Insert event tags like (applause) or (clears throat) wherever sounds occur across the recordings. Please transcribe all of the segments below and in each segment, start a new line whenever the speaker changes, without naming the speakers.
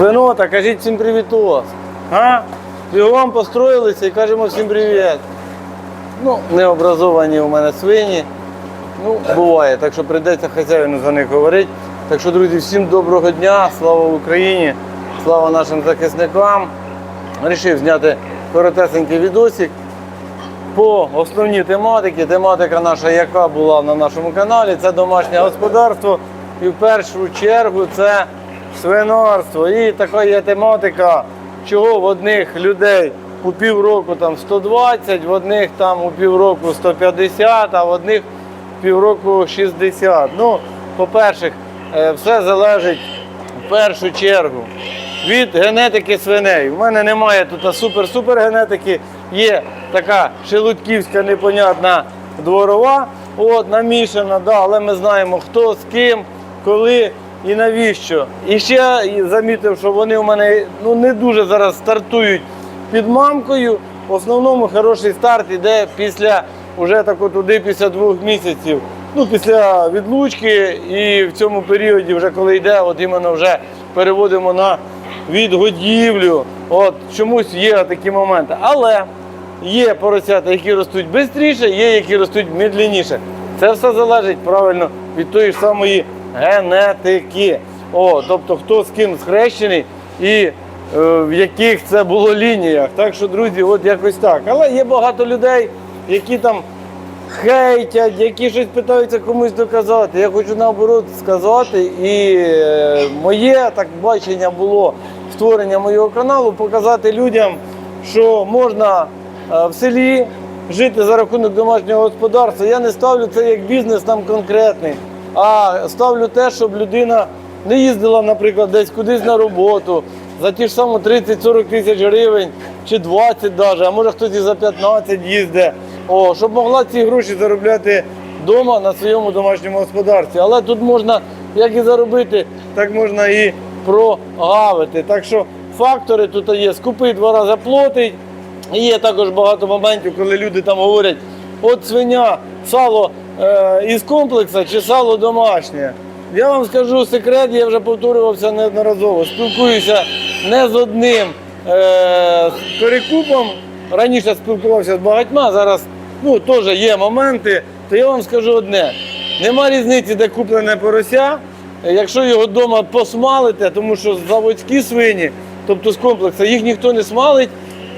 Свинота, кажіть всім привітос. А? Бігом построїлися і кажемо всім привіт. Ну, необразовані у мене свині. Ну, буває, так що прийдеться хазяїну за них говорити. Так що, друзі, всім доброго дня, слава Україні, слава нашим захисникам. Рішив зняти коротесенький відосик по основній тематиці. Тематика наша, яка була на нашому каналі, це домашнє господарство. І в першу чергу це свинарство. І така є тематика, чого в одних людей у півроку там 120, в одних там у півроку 150, а в одних півроку 60. Ну, по-перше, е, все залежить в першу чергу від генетики свиней. У мене немає тут супер-супер генетики. Є така шелудьківська непонятна дворова, от, намішана, да, але ми знаємо, хто з ким, коли і навіщо. І ще замітив, що вони у мене ну, не дуже зараз стартують під мамкою. В основному хороший старт іде після уже так туди після двох місяців. Ну, після відлучки і в цьому періоді, вже коли йде, от іменно вже переводимо на відгодівлю. От чомусь є такі моменти. Але є поросята, які ростуть швидше, є які ростуть медленніше. Це все залежить правильно від тої ж самої генетики. О, тобто хто з ким схрещений і е, в яких це було лініях. Так що, друзі, от якось так. Але є багато людей, які там хейтять, які щось питаються комусь доказати. Я хочу наоборот сказати, і е, моє так бачення було створення моєго каналу, показати людям, що можна е, в селі жити за рахунок домашнього господарства. Я не ставлю це як бізнес там конкретний, а ставлю те, щоб людина не їздила, наприклад, десь кудись на роботу за ті ж самі 30-40 тисяч гривень чи 20 навіть, а може хтось і за 15 їздить. Щоб могла ці гроші заробляти вдома на своєму домашньому господарстві. Але тут можна як і заробити, так можна і прогавити. Так що фактори тут є. Скупий два рази платить. І є також багато моментів, коли люди там говорять, от свиня, сало із комплексу чи сало домашнє. Я вам скажу секрет, я вже повторювався неодноразово. Спілкуюся не з одним е, перекупом. Раніше спілкувався з багатьма, зараз ну, теж є моменти, то я вам скажу одне: нема різниці, де куплене порося. Якщо його вдома посмалите, тому що заводські свині, тобто з комплексу, їх ніхто не смалить,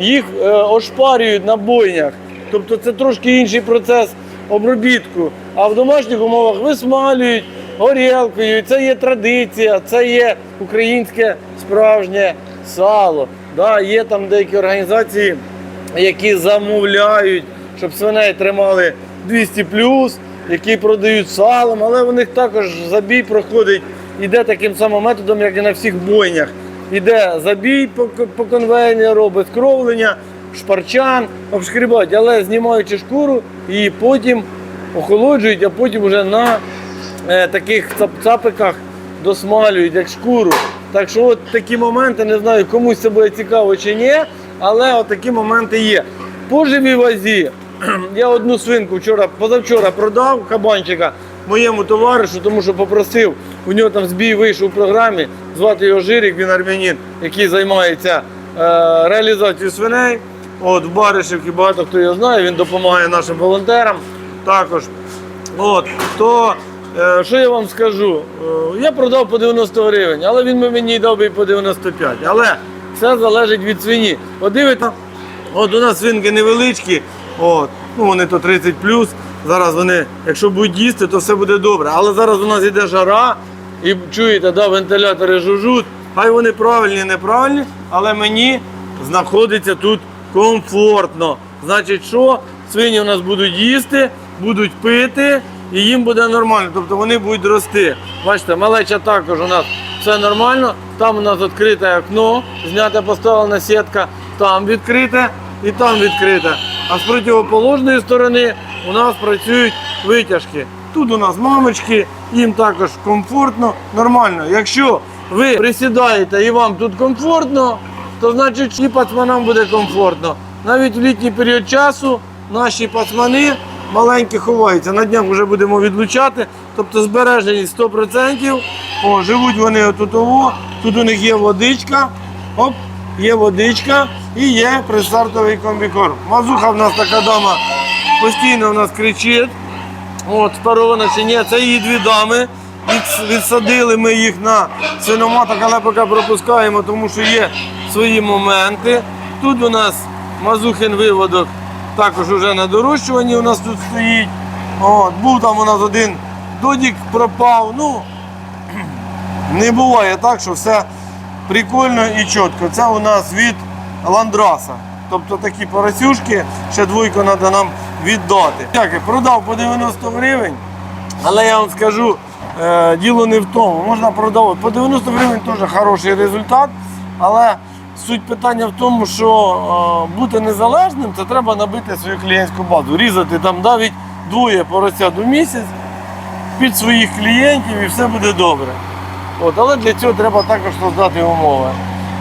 їх е, ошпарюють на бойнях. Тобто це трошки інший процес обробітку. А в домашніх умовах висмалюють горілкою. Це є традиція, це є українське справжнє сало. Да, є там деякі організації, які замовляють, щоб свиней тримали 200 які продають салом, але у них також забій проходить, іде таким самим методом, як і на всіх бойнях. Іде забій по, по конвейеру, без кровлення, шпарчан, обшкрібають, але знімаючи шкуру і потім охолоджують, а потім вже на е, таких цапиках досмалюють як шкуру. Так що от такі моменти, не знаю, комусь це буде цікаво чи ні, але от такі моменти є. По живій вазі (clears throat) я одну свинку вчора, позавчора продав кабанчика моєму товаришу, тому що попросив, у нього там збій вийшов у програмі, звати його Жирик, він армянин, який займається е, реалізацією свиней. От в Баришівці багато хто його знає, він допомагає нашим волонтерам також. От, то е, що я вам скажу? Е, я продав по 90 гривень, але він мені дав і по 95. Але все залежить від свині. От от у нас свинки невеличкі, от, ну вони то 30 Плюс. Зараз вони, якщо будуть їсти, то все буде добре. Але зараз у нас іде жара, і чуєте, да, вентилятори жужжуть. Хай вони правильні, неправильні, але мені знаходиться тут комфортно. Значить, що свині у нас будуть їсти, будуть пити, і їм буде нормально. Тобто вони будуть рости. Бачите, малеча також у нас все нормально. Там у нас відкрите окно, знята поставлена сітка, там відкрите і там відкрите. А з противоположної сторони у нас працюють витяжки. Тут у нас мамочки, їм також комфортно, нормально. Якщо ви присідаєте і вам тут комфортно, то значить і пацанам буде комфортно. Навіть в літній період часу наші пацмани маленькі ховаються. На днях вже будемо відлучати, тобто збережені 100%. О, живуть вони отут. ово. Тут у них є водичка. Оп, є водичка і є пристартовий комбікорм. Мазуха в нас така дома постійно в нас кричить. От, спарована чи ні, це її дві дами. Від- Відсадили ми їх на свиноматок, але поки пропускаємо, тому що є свої моменти. Тут у нас мазухин виводок також вже на дорощуванні у нас тут стоїть. От, був там у нас один додік пропав. Ну, (clears throat) не буває так, що все прикольно і чітко. Це у нас від ландраса. Тобто такі поросюшки, ще двойку треба нам віддати. Дякую, продав по 90 гривень, але я вам скажу, е, діло не в тому. Можна продавати. По 90 гривень теж хороший результат, але суть питання в тому, що е, бути незалежним, це треба набити свою клієнтську базу. Різати там навіть двоє поросят у місяць під своїх клієнтів і все буде добре. От, але для цього треба також создати умови.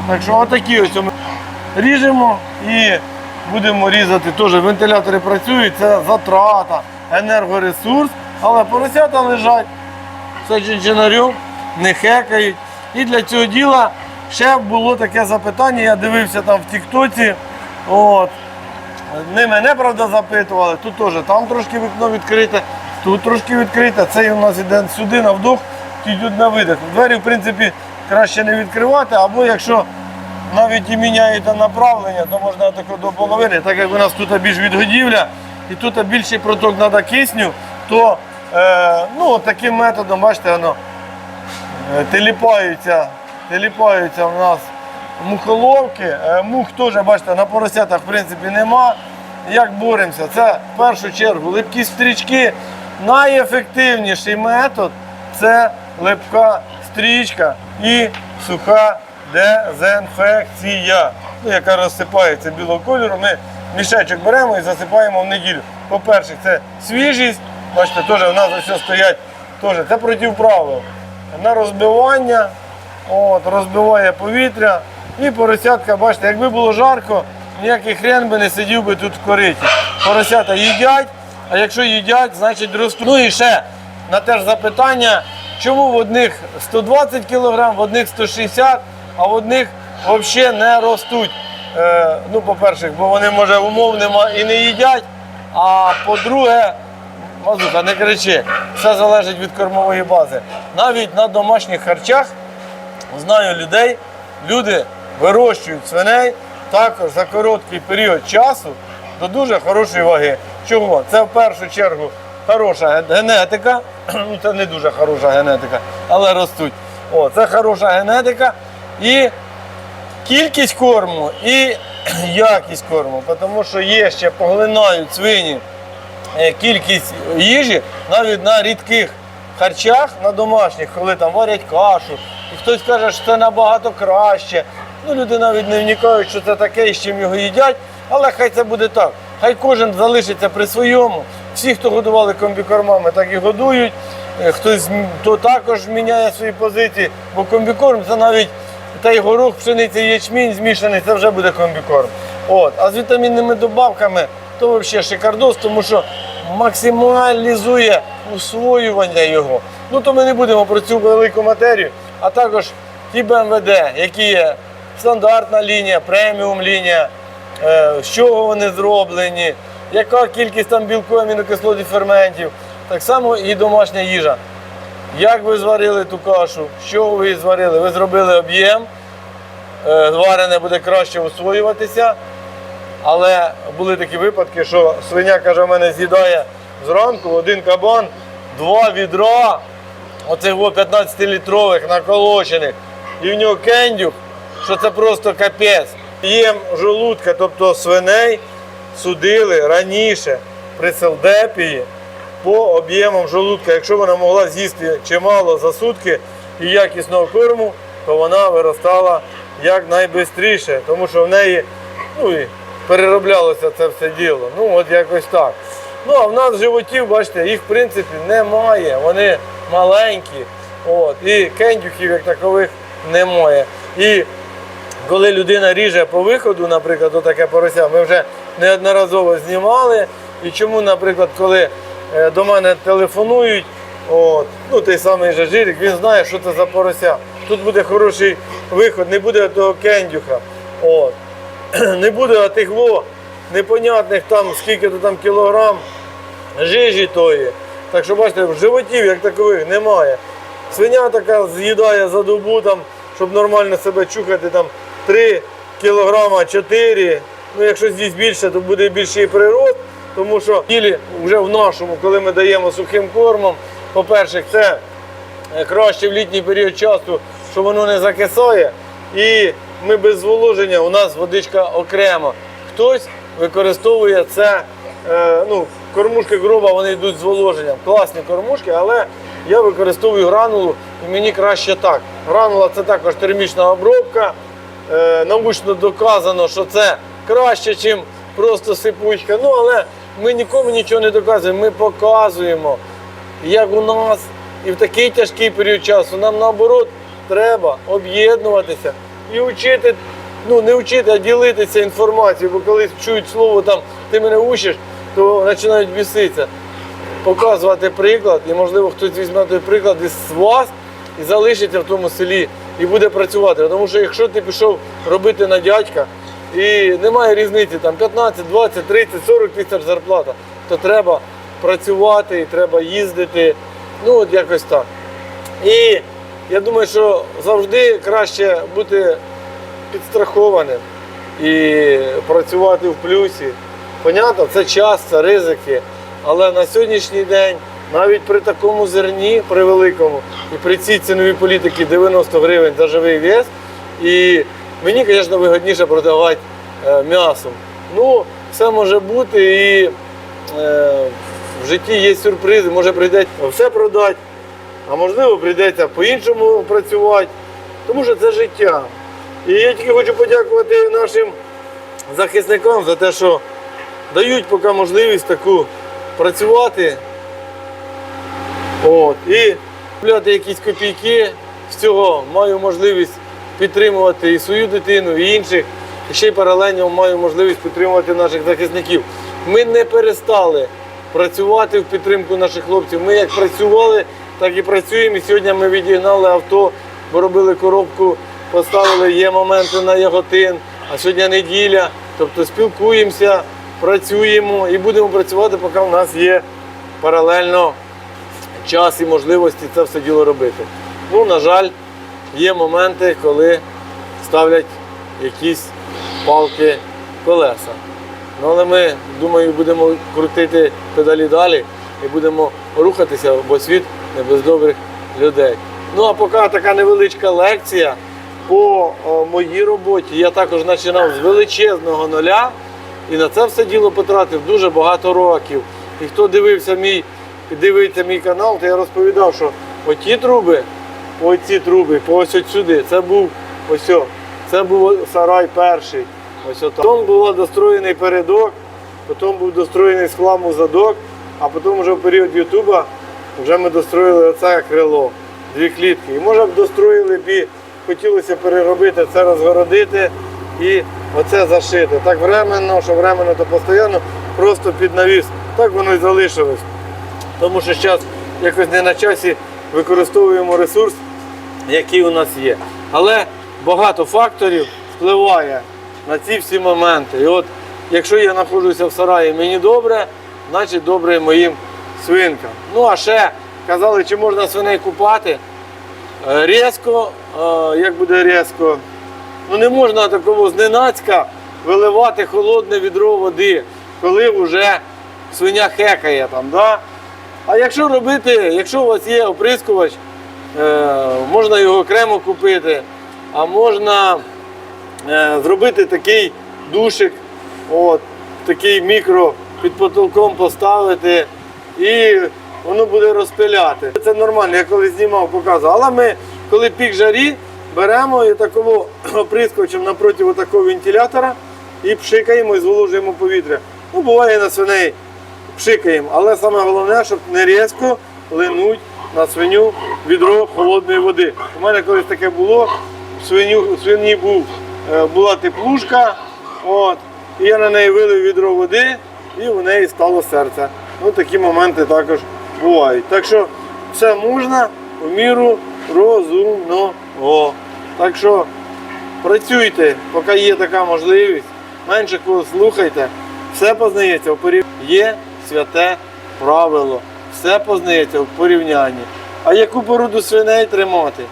Так що отакі ось ми ріжемо і будемо різати. Теж вентилятори працюють, це затрата, енергоресурс, але поросята лежать, все чинчинарю, не хекають. І для цього діла ще було таке запитання, я дивився там в Тіктоці. От, не мене, правда, запитували, тут теж там трошки вікно відкрите, тут трошки відкрите. Цей у нас іде сюди на вдох, йдуть на видих. Двері, в принципі, краще не відкривати, або якщо навіть і міняєте направлення, то можна тако до половини, так як у нас тут більш відгодівля і тут більший проток треба кисню, то е, ну, таким методом, бачите, воно Е, теліпаються, теліпаються в нас мухоловки. Е, Мух теж, бачите, на поросятах в принципі нема. Як боремося? Це в першу чергу липкі стрічки. Найефективніший метод це липка стрічка і суха дезінфекція, ну, яка розсипається білого кольору. Ми мішечок беремо і засипаємо в неділю. По-перше, це свіжість. Бачите, теж в нас ось стоять. Теж, це проти правил на розбивання, от, розбиває повітря. І поросятка, бачите, якби було жарко, ніякий хрен би не сидів би тут в кориті. Поросята їдять, а якщо їдять, значить ростуть. Ну і ще на те ж запитання, чому в одних 120 кг, в одних 160 а в одних взагалі не ростуть. Е, ну, по-перше, бо вони, може, умов нема і не їдять. А по-друге, Мазуха, не кричи, все залежить від кормової бази. Навіть на домашніх харчах знаю людей, люди вирощують свиней також за короткий період часу до дуже хорошої ваги. Чого? Це в першу чергу хороша генетика, (clears throat) ну це не дуже хороша генетика, але ростуть. О, це хороша генетика і кількість корму і (clears throat) якість корму, тому що є ще поглинають свині е, кількість їжі навіть на рідких харчах, на домашніх, коли там варять кашу, хтось каже, що це набагато краще. Ну, люди навіть не вникають, що це таке і з чим його їдять, але хай це буде так. Хай кожен залишиться при своєму. Всі, хто годували комбікормами, так і годують. Е, Хтось то також міняє свої позиції, бо комбікорм це навіть та й горох, пшениця, ячмінь змішаний, це вже буде комбікорм. От. А з вітамінними добавками то взагалі шикардос, тому що максималізує усвоювання його. Ну то ми не будемо про цю велику матерію, а також ті БМВД, які є стандартна лінія, преміум лінія, е, з чого вони зроблені, яка кількість там білку, амінокислот і ферментів. Так само і домашня їжа. Як ви зварили ту кашу, що ви зварили? Ви зробили об'єм, е, зварене буде краще усвоюватися. Але були такі випадки, що свиня каже, в мене з'їдає зранку один кабан, два відра, оцих 15-літрових наколочених, і в нього кендюк, що це просто капець. Їм жолудка, тобто свиней, судили раніше при селдепії по об'ємам жолудка. Якщо вона могла з'їсти чимало за сутки і якісного корму, то вона виростала якнайбистріше, тому що в неї ну, і перероблялося це все діло. Ну, от якось так. Ну, а в нас животів, бачите, їх в принципі немає. Вони маленькі. От, і кендюхів як такових немає. І коли людина ріже по виходу, наприклад, отаке порося, ми вже неодноразово знімали. І чому, наприклад, коли е, до мене телефонують От. Ну, той самий же жирик, він знає, що це за порося. Тут буде хороший виход, не буде того кендюха. От. (clears throat) Не буде тих непонятних там, скільки то там кілограм жижі тої. Так що бачите, животів як такових немає. Свиня така з'їдає за добу, там, щоб нормально себе чухати, там 3 кілограма 4. Ну, якщо з'їсть більше, то буде більший прирост. Тому що тілі вже в нашому, коли ми даємо сухим кормом, по-перше, це е, краще в літній період часу, що воно не закисає. І ми без зволоження, у нас водичка окремо. Хтось використовує це, е, ну, кормушки груба, вони йдуть з зволоженням. Класні кормушки, але я використовую гранулу і мені краще так. Гранула це також термічна обробка. Е, научно доказано, що це краще, ніж просто сипучка. Ну, але ми нікому нічого не доказуємо, ми показуємо, як у нас і в такий тяжкий період часу нам наоборот треба об'єднуватися і вчити, ну не вчити, а ділитися інформацією, бо коли чують слово там ти мене учиш, то починають біситися. Показувати приклад, і можливо хтось візьме той приклад із вас і залишиться в тому селі і буде працювати. Тому що якщо ти пішов робити на дядька і немає різниці там 15, 20, 30, 40 тисяч зарплата, то треба працювати треба їздити. Ну от якось так. І я думаю, що завжди краще бути підстрахованим і працювати в плюсі. Понятно, це час, це ризики. Але на сьогоднішній день, навіть при такому зерні, при великому, і при цій ціновій політиці 90 гривень за живий вес, і мені, звісно, вигідніше продавати е, м'ясом. Ну, все може бути і е, в житті є сюрпризи, може прийдеться все продати, а можливо прийдеться по-іншому працювати, тому що це життя. І я тільки хочу подякувати нашим захисникам за те, що дають поки можливість таку працювати. От, і купляти якісь копійки. З цього маю можливість підтримувати і свою дитину, і інших. І ще й паралельно маю можливість підтримувати наших захисників. Ми не перестали працювати в підтримку наших хлопців. Ми як працювали, так і працюємо. І сьогодні ми відігнали авто, бо робили коробку, поставили, є моменти на яготин, а сьогодні неділя. Тобто спілкуємося, працюємо і будемо працювати, поки в нас є паралельно час і можливості це все діло робити. Ну, на жаль, є моменти, коли ставлять якісь палки колеса. Ну, але ми, думаю, будемо крутити педалі далі і будемо рухатися, бо світ не без добрих людей. Ну а поки така невеличка лекція по моїй роботі. Я також починав з величезного нуля і на це все діло потратив дуже багато років. І хто дивився мій, дивиться мій канал, то я розповідав, що оті труби, оці труби, ось от сюди, це був ось, це був сарай перший. Ось отак. Потім був достроєний передок, потім був достроєний з хламу задок, а потім вже в період Ютуба вже ми достроїли оце крило, дві клітки. І може б достроїли б хотілося переробити це, розгородити і оце зашити. Так временно, що временно, то постійно просто під навіс. Так воно і залишилось. Тому що зараз якось не на часі використовуємо ресурс, який у нас є. Але багато факторів впливає на ці всі моменти. І от якщо я знаходжуся в сараї, мені добре, значить добре моїм свинкам. Ну а ще казали, чи можна свиней купати. Е, Різко, е, як буде різко, ну не можна такого зненацька виливати холодне відро води, коли вже свиня хекає там. Да? А якщо робити, якщо у вас є оприскувач, е, можна його окремо купити, а можна е, зробити такий душик, от, такий мікро під потолком поставити і воно буде розпиляти. Це нормально, я коли знімав, показував. Але ми, коли пік жарі, беремо і такого оприскувачем напроти такого вентилятора і пшикаємо і зволожуємо повітря. Ну, буває на свиней пшикаємо, але саме головне, щоб не різко линуть на свиню відро холодної води. У мене колись таке було, в свиню, в свині був, е, була теплушка, от, і я на неї вилив відро води, і у неї стало серце. Ну, такі моменти також бувають. Так що все можна в міру розумного. Так що працюйте, поки є така можливість. Менше кого слухайте. Все познається в порівнянні. Є святе правило. Все познається в порівнянні. А яку породу свиней тримати?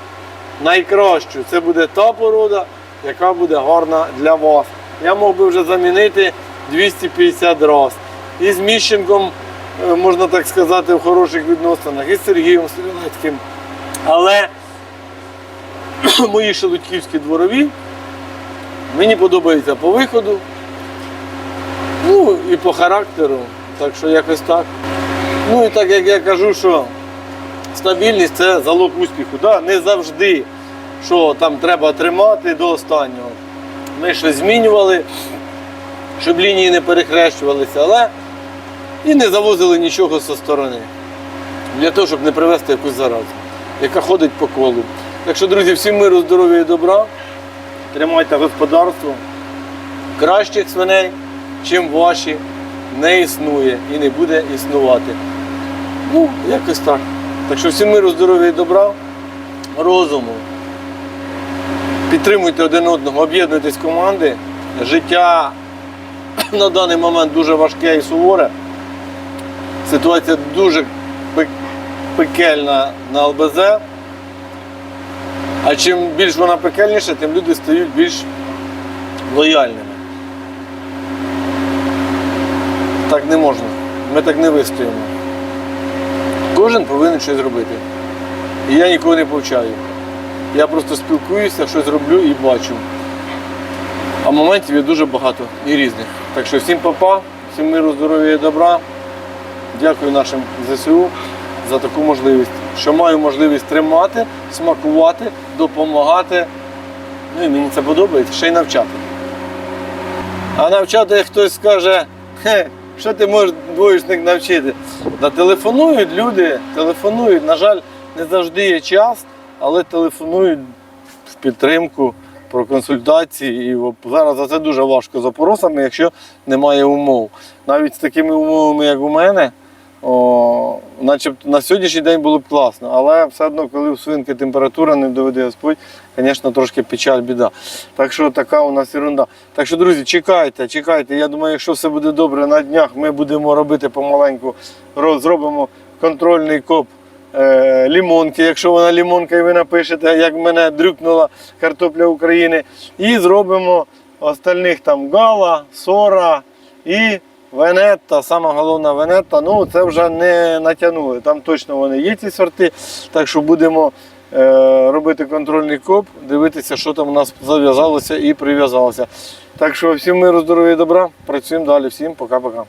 Найкращу. Це буде та порода, яка буде гарна для вас. Я мог би вже замінити 250 разів. І з Міщенком, е, можна так сказати, в хороших відносинах, і з Сергієм Стрілецьким. Але мої шелудьківські дворові мені подобаються по виходу, ну і по характеру. Так що якось так. Ну і так як я кажу, що стабільність це залог успіху. Да? Не завжди, що там треба тримати до останнього. Ми щось змінювали, щоб лінії не перехрещувалися, але і не завозили нічого зі сторони. Для того, щоб не привезти якусь заразу, яка ходить по колу. Так що, друзі, всім миру, здоров'я і добра. Тримайте господарство. Кращих свиней, чим ваші, не існує і не буде існувати. Ну, якось так. Так що всім миру, здоров'я і добра, розуму. Підтримуйте один одного, об'єднуйтесь команди. Життя на даний момент дуже важке і суворе. Ситуація дуже пекельна на ЛБЗ. А чим більш вона пекельніша, тим люди стають більш лояльними. Так не можна. Ми так не вистоїмо. Кожен повинен щось робити. І я нікого не повчаю. Я просто спілкуюся, щось роблю і бачу. А моментів є дуже багато і різних. Так що всім папа, всім миру, здоров'я і добра. Дякую нашим ЗСУ за таку можливість. Що маю можливість тримати, смакувати, допомагати. Ну і мені це подобається, ще й навчати. А навчати як хтось скаже, хе, що ти можеш двоєчник навчити? Да телефонують люди, телефонують. На жаль, не завжди є час, але телефонують в підтримку про консультації. І зараз за це дуже важко запоросами, якщо немає умов. Навіть з такими умовами, як у мене, о, начебто на сьогоднішній день було б класно, але все одно, коли у свинки температура не доведе Господь, звісно, трошки печаль, біда. Так що така у нас ерунда. Так що, друзі, чекайте, чекайте. Я думаю, якщо все буде добре на днях, ми будемо робити помаленьку, зробимо контрольний коп е, лімонки, якщо вона лімонка, і ви напишете, як мене дрюкнула картопля України. І зробимо остальних там гала, сора і Венетта, сама головна Венетта, ну це вже не натягнули. Там точно вони є ці сорти. Так що будемо е, робити контрольний коп, дивитися, що там у нас зав'язалося і прив'язалося. Так що всім миру, здоров'я і добра. Працюємо далі. Всім пока-пока.